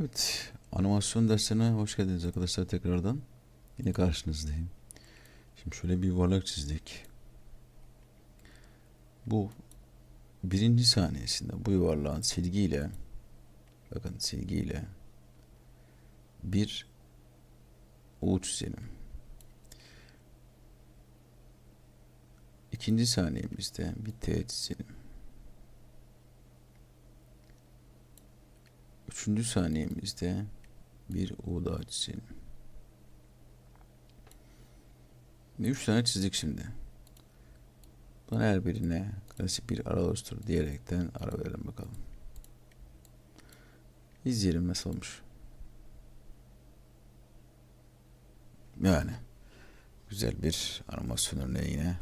Evet, animasyon dersine hoş geldiniz arkadaşlar tekrardan. Yine karşınızdayım. Şimdi şöyle bir yuvarlak çizdik. Bu birinci saniyesinde bu yuvarlağın silgiyle bakın silgiyle bir U çizelim. İkinci saniyemizde bir T çizelim. Üçüncü saniyemizde bir U daha çizelim. Üç tane çizdik şimdi. Bunun her birine klasik bir ara oluştur diyerekten ara verelim bakalım. İzleyelim nasıl olmuş. Yani güzel bir animasyon örneği yine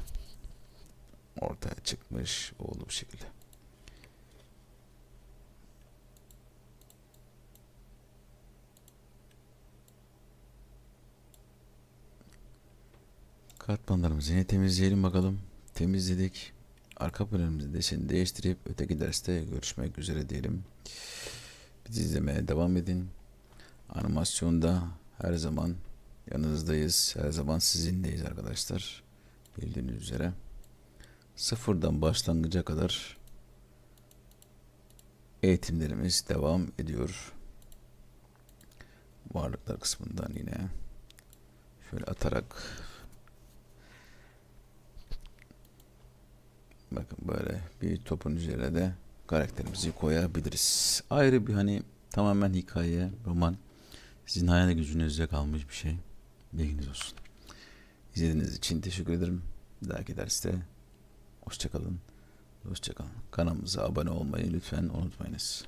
ortaya çıkmış oldu bu şekilde. Katmanlarımızı yine temizleyelim bakalım. Temizledik. Arka planımızı deseni değiştirip öteki derste görüşmek üzere diyelim. Bizi izlemeye devam edin. Animasyonda her zaman yanınızdayız. Her zaman sizinleyiz arkadaşlar. Bildiğiniz üzere. Sıfırdan başlangıca kadar eğitimlerimiz devam ediyor. Varlıklar kısmından yine şöyle atarak Bakın böyle bir topun üzerine de karakterimizi koyabiliriz. Ayrı bir hani tamamen hikaye, roman. Sizin hayal gücünüzde kalmış bir şey. Bilginiz olsun. İzlediğiniz için teşekkür ederim. Bir dahaki derste hoşçakalın. Hoşçakalın. Kanalımıza abone olmayı lütfen unutmayınız.